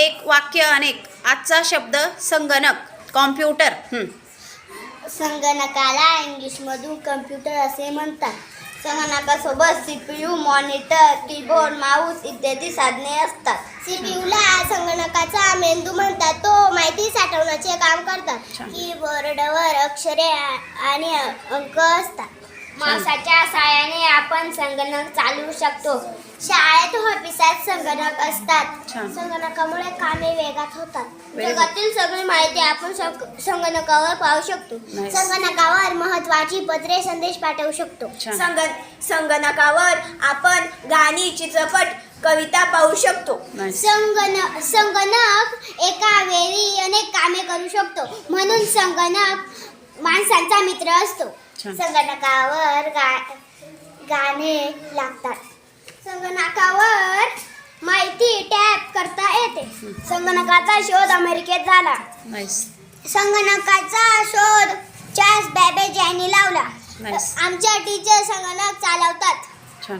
एक वाक्य अनेक आजचा शब्द संगणक कॉम्प्युटर. संगणकाला इंग्लिशमधून कम्प्युटर असे म्हणतात. संगणकासोबत सीपीयू मॉनिटर कीबोर्ड माऊस इत्यादी साधने असतात. सीपीयूला संगणकाचा मेंदू म्हणतात. तो माहिती साठवण्याचे काम करतात. कीबोर्डवर अक्षरे आणि अंक असतात. माउसाच्या साहाय्याने आपण संगणक चालवू शकतो शाळेत ऑफिसात संगणक असतात छान. संगणकामुळे कामे वेगात होतात Very good. जगातील सगळी माहिती आपण संग- संगणकावर पाहू शकतो Nice. संगणकावर महत्वाची पत्रे संदेश पाठवू शकतो छान. संगण संगणकावर आपण गाणी चित्रपट कविता पाहू शकतो Nice. संगणक संगणक एका वेळी अनेक कामे करू शकतो म्हणून संगणक माणसांचा मित्र असतो छान. संगणकावर गा गाणे लागतात. संगणकावर माहिती टॅप करता येते. संगणकाचा शोध अमेरिकेत झाला. संगणकाचा शोध चार्ल्स बॅबेज यांनी लावला. आमच्या टीचर संगणक चालवतात. छान.